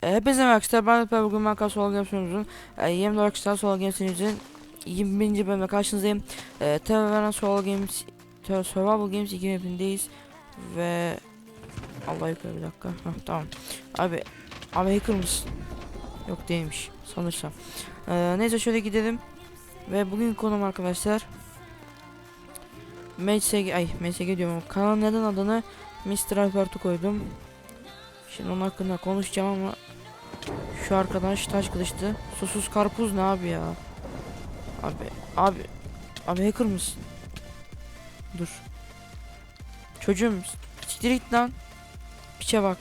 Hepinize merhaba arkadaşlar. Ben Alper bugün Minecraft Solo Games sunucunun e, 24 arkadaşlar Solo Games sunucunun 20. bölümde karşınızdayım. E, tabi veren Solo Games Te- Survival Games 2 mapindeyiz ve Allah yukarı bir dakika. Heh, tamam. Abi abi hacker? Yok değilmiş sanırsam. E, neyse şöyle gidelim. Ve bugün konum arkadaşlar MSG ay MSG diyorum. Kanalın neden adını Mr. Albert'u koydum. Şimdi onun hakkında konuşacağım ama şu arkadaş taş kılıçtı. Susuz karpuz ne abi ya? Abi abi abi hacker mısın? Dur. Çocuğum siktir lan. Piçe bak.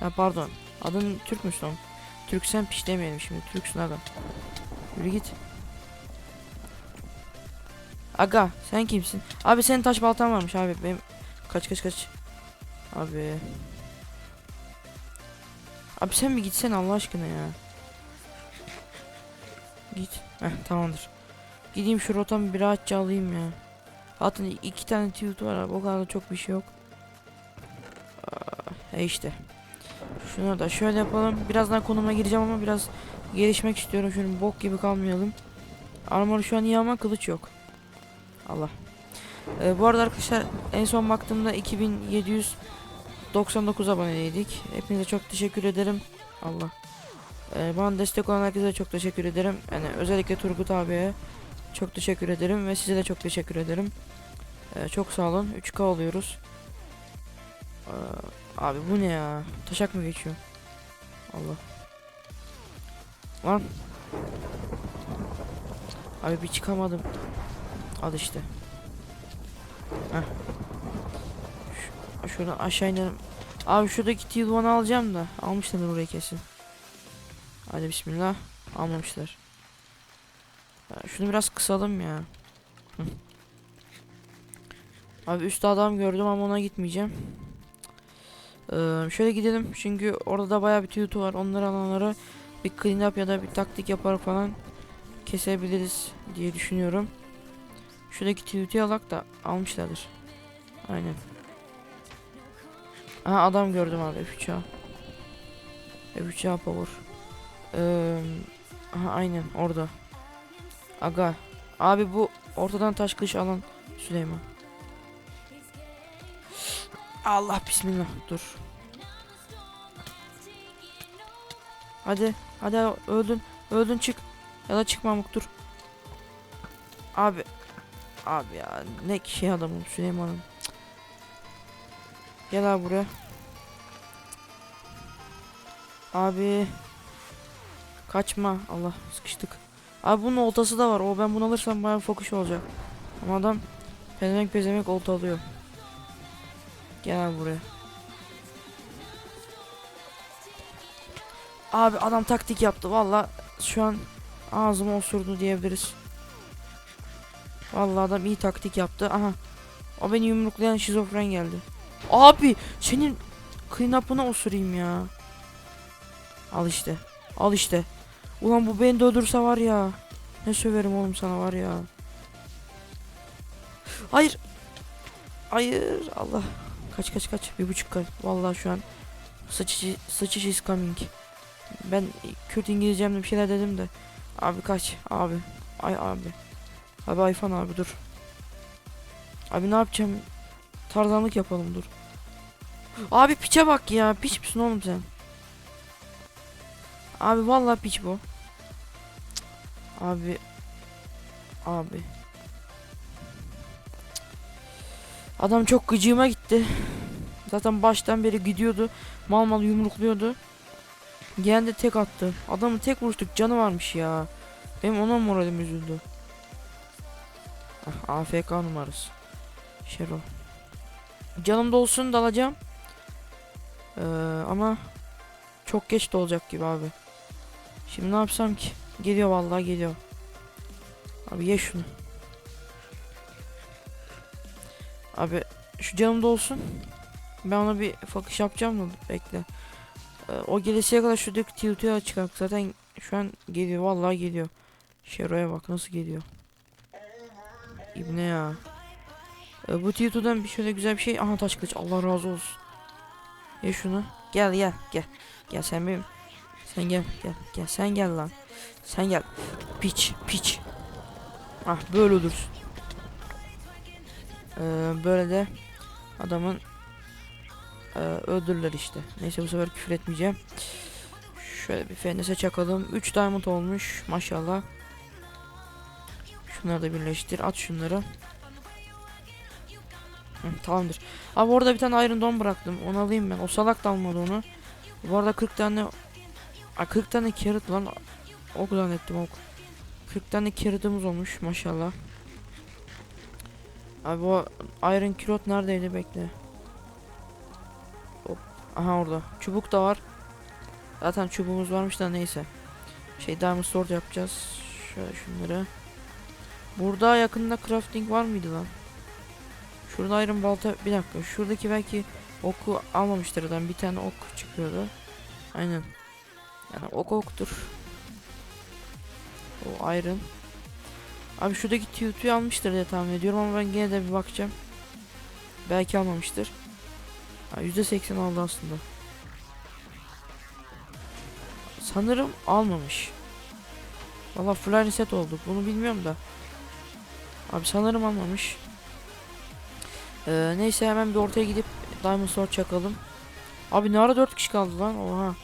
Ha, pardon. Adın Türk müsün oğlum? Türk sen piç demeyelim şimdi. Türksün aga. Yürü git. Aga sen kimsin? Abi senin taş baltan varmış abi. Benim kaç kaç kaç. Abi. Abi sen bir gitsen Allah aşkına ya. Git. Heh tamamdır. Gideyim şu rotamı bir rahatça alayım ya. Zaten iki tane tweet var abi. O kadar da çok bir şey yok. Aa, E işte. Şunu da şöyle yapalım. Birazdan konuma gireceğim ama biraz gelişmek istiyorum. Şunu bok gibi kalmayalım. Armor şu an iyi ama kılıç yok. Allah. Ee, bu arada arkadaşlar en son baktığımda 2700 99 aboneydik. Hepinize çok teşekkür ederim. Allah. Ee, bana destek olan herkese çok teşekkür ederim. Yani özellikle Turgut abiye çok teşekkür ederim ve size de çok teşekkür ederim. Ee, çok sağ olun. 3K oluyoruz. Ee, abi bu ne ya? Taşak mı geçiyor? Allah. Lan. Abi bir çıkamadım. Al işte. Heh. Şuradan aşağı inelim. Abi şuradaki T1'ı alacağım da. Almışlar orayı kesin. Hadi bismillah. Almamışlar. Şunu biraz kısalım ya. Abi üstte adam gördüm ama ona gitmeyeceğim. Ee, şöyle gidelim çünkü orada da bayağı bir tüyütü var. Onları alanları bir clean up ya da bir taktik yapar falan kesebiliriz diye düşünüyorum. Şuradaki tüyütüyü alak da almışlardır. Aynen. Aha adam gördüm abi F3A. F3A power. Ee, aha aynen orada. Aga. Abi bu ortadan taş kılıç alan Süleyman. Allah bismillah dur. Hadi hadi öldün öldün çık ya da çıkmamık dur. Abi abi ya ne şey adamım Süleyman'ım. Gel abi buraya. Abi. Kaçma. Allah sıkıştık. Abi bunun oltası da var. O ben bunu alırsam bayağı fokus olacak. Ama adam pezemek pezemek olta alıyor. Gel abi buraya. Abi adam taktik yaptı. Valla şu an ağzıma osurdu diyebiliriz. Vallahi adam iyi taktik yaptı. Aha. O beni yumruklayan şizofren geldi. Abi senin clean up'ına osurayım ya. Al işte. Al işte. Ulan bu beni de var ya. Ne söverim oğlum sana var ya. Hayır. Hayır. Allah. Kaç kaç kaç. Bir buçuk kaç. Vallahi şu an sıçıcı sıçıcı is coming. Ben kötü İngilizcemle bir şeyler dedim de. Abi kaç. Abi. Ay abi. Abi Ayfan abi dur. Abi ne yapacağım? Tarzanlık yapalım dur. Abi piçe bak ya. Piç misin oğlum sen? Abi vallahi piç bu. Abi. Abi. Adam çok gıcığıma gitti. Zaten baştan beri gidiyordu. Mal mal yumrukluyordu. Gelen de tek attı. Adamı tek vuruştuk canı varmış ya. Benim ona moralim üzüldü. Ah, AFK numarası. Şero. Canım dolsun dalacağım. Ee, ama çok geç de olacak gibi abi. Şimdi ne yapsam ki? Geliyor vallahi geliyor. Abi ye şunu. Abi şu canım dolsun. Ben ona bir fakış yapacağım da bekle. Ee, o gelesiye kadar şuradaki tiltuya çıkar. Zaten şu an geliyor vallahi geliyor. Şero'ya bak nasıl geliyor. İbne ya. Ee, bu T2'dan bir şöyle güzel bir şey. Aha taş kılıç. Allah razı olsun. Ye şunu. Gel gel gel. Gel sen benim. Sen gel gel gel. Sen gel lan. Sen gel. Piç piç. Ah böyle olursun. Ee, böyle de adamın e, öldürürler işte. Neyse bu sefer küfür etmeyeceğim. Şöyle bir fenese çakalım. 3 diamond olmuş maşallah. Şunları da birleştir. At şunları. Hı, tamamdır. Abi orada bir tane Iron Dome bıraktım. Onu alayım ben. O salak da almadı onu. Bu arada 40 tane Aa, 40 tane carrot lan. Ok zannettim ok. 40 tane carrot'ımız olmuş maşallah. Abi o Iron Kilot neredeydi bekle. Hop. Aha orada. Çubuk da var. Zaten çubuğumuz varmış da neyse. Şey Diamond Sword yapacağız. Şöyle şunları. Burada yakında crafting var mıydı lan? Şurada Iron balta bir dakika. Şuradaki belki oku almamıştır adam. Bir tane ok çıkıyordu. Aynen. Yani ok oktur. O Iron. Abi şuradaki T2'yu almıştır diye tahmin ediyorum ama ben gene de bir bakacağım. Belki almamıştır. Ha, %80 aldı aslında. Sanırım almamış. Valla full reset olduk. Bunu bilmiyorum da. Abi sanırım almamış. Ee, neyse hemen bir ortaya gidip Diamond Sword çakalım. Abi ne ara 4 kişi kaldı lan? Oha.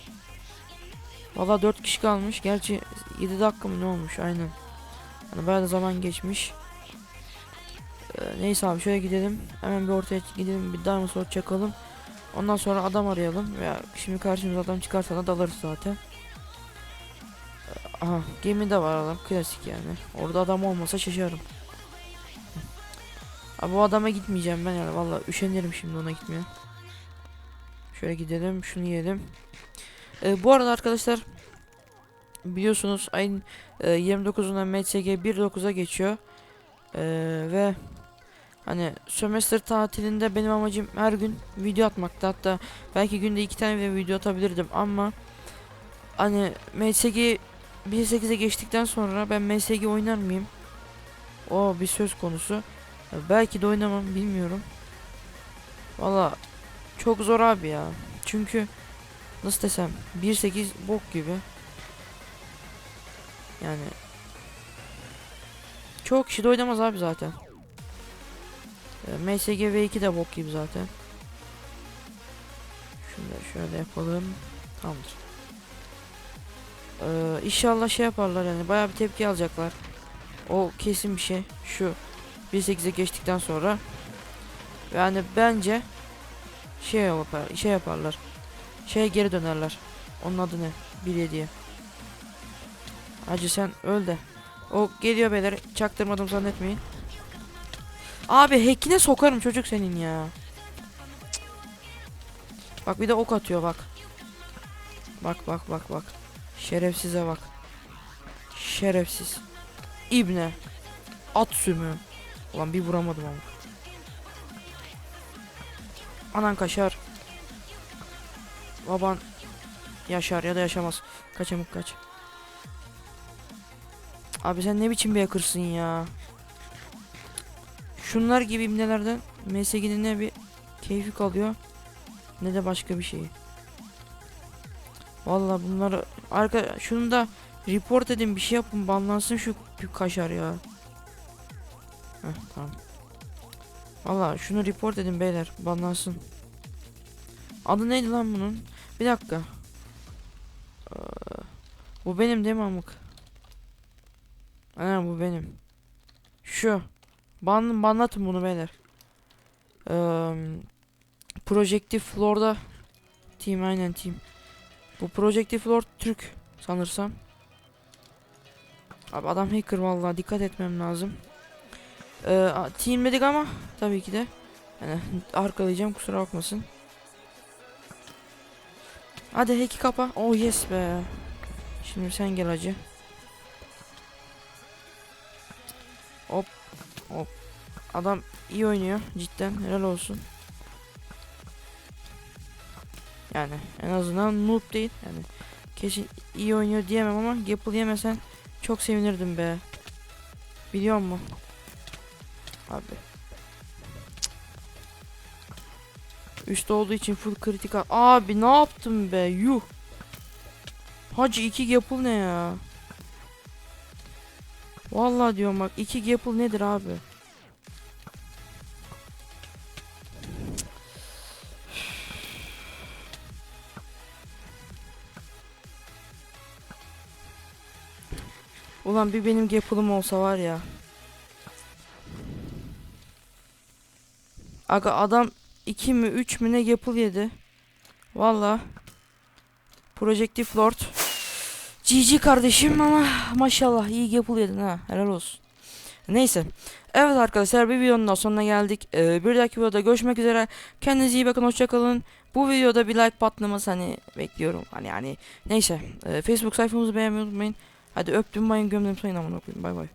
Valla 4 kişi kalmış. Gerçi 7 dakika mı ne olmuş aynen. Yani bayağı da zaman geçmiş. Ee, neyse abi şöyle gidelim. Hemen bir ortaya gidelim bir Diamond Sword çakalım. Ondan sonra adam arayalım. Veya şimdi karşımıza adam çıkarsa da dalarız zaten. Ee, Aha gemi de var adam klasik yani. Orada adam olmasa şaşarım. Abi bu adama gitmeyeceğim ben yani valla üşenirim şimdi ona gitmeye. Şöyle gidelim şunu yiyelim. Ee, bu arada arkadaşlar biliyorsunuz ayın e, 29'unda MSG 1.9'a geçiyor. Ee, ve hani sömestr tatilinde benim amacım her gün video atmakta hatta belki günde iki tane video atabilirdim ama hani MSG 1.8'e geçtikten sonra ben MSG oynar mıyım? O bir söz konusu. Belki de oynamam bilmiyorum. Valla çok zor abi ya. Çünkü nasıl desem 1.8 bok gibi. Yani çok kişi de oynamaz abi zaten. E, MSG V2 de bok gibi zaten. Şunu da şöyle yapalım. Tamamdır. Ee, inşallah şey yaparlar yani bayağı bir tepki alacaklar. O kesin bir şey. Şu 1.8'e geçtikten sonra yani bence şey yapar şey yaparlar. Şeye geri dönerler. Onun adı ne? 1.7'ye. Hacı sen öl de. O geliyor beyler. Çaktırmadım zannetmeyin. Abi hackine sokarım çocuk senin ya. Bak bir de ok atıyor bak. Bak bak bak bak. Şerefsize bak. Şerefsiz. İbne. At sümüğü. Ulan bir vuramadım ama. Anan kaşar. Baban yaşar ya da yaşamaz. Kaçamık kaç. Abi sen ne biçim bir hacker'sın ya. Şunlar gibi imnelerden MSG'nin ne bir keyfi kalıyor ne de başka bir şey. Vallahi bunları arka şunu da report edin bir şey yapın banlansın şu kaşar ya. Heh, tamam. Valla şunu report edin beyler banlansın. Adı neydi lan bunun? Bir dakika. Ee, bu benim değil mi amık? Aynen bu benim. Şu. Ban banlatın bunu beyler. Ee, Projective Floor'da Team aynen team. Bu Projective Floor Türk sanırsam. Abi adam hacker vallahi dikkat etmem lazım. Ee, ama tabii ki de yani arkalayacağım kusura bakmasın. Hadi hack'i kapa. Oh yes be. Şimdi sen gel hacı. Hop hop. Adam iyi oynuyor cidden helal olsun. Yani en azından noob değil yani kesin iyi oynuyor diyemem ama Gapple yemesen çok sevinirdim be. Biliyor musun? Abi. Üstte olduğu için full kritik. Abi ne yaptım be? Yuh. Hacı iki yapıl ne ya? Vallahi diyorum bak iki yapıl nedir abi? Ulan bir benim yapılım olsa var ya. Aga adam 2 mi 3 mü ne yapıl yedi. Valla. Projective Lord. GG kardeşim ama maşallah iyi yapıl yedin ha. Helal olsun. Neyse. Evet arkadaşlar bir videonun daha sonuna geldik. Ee, bir dahaki videoda görüşmek üzere. Kendinize iyi bakın hoşçakalın. Bu videoda bir like patlaması hani bekliyorum. Hani hani neyse. Ee, Facebook sayfamızı beğenmeyi unutmayın. Hadi öptüm bayın gömdüm sayın amına koyayım. Bay bay.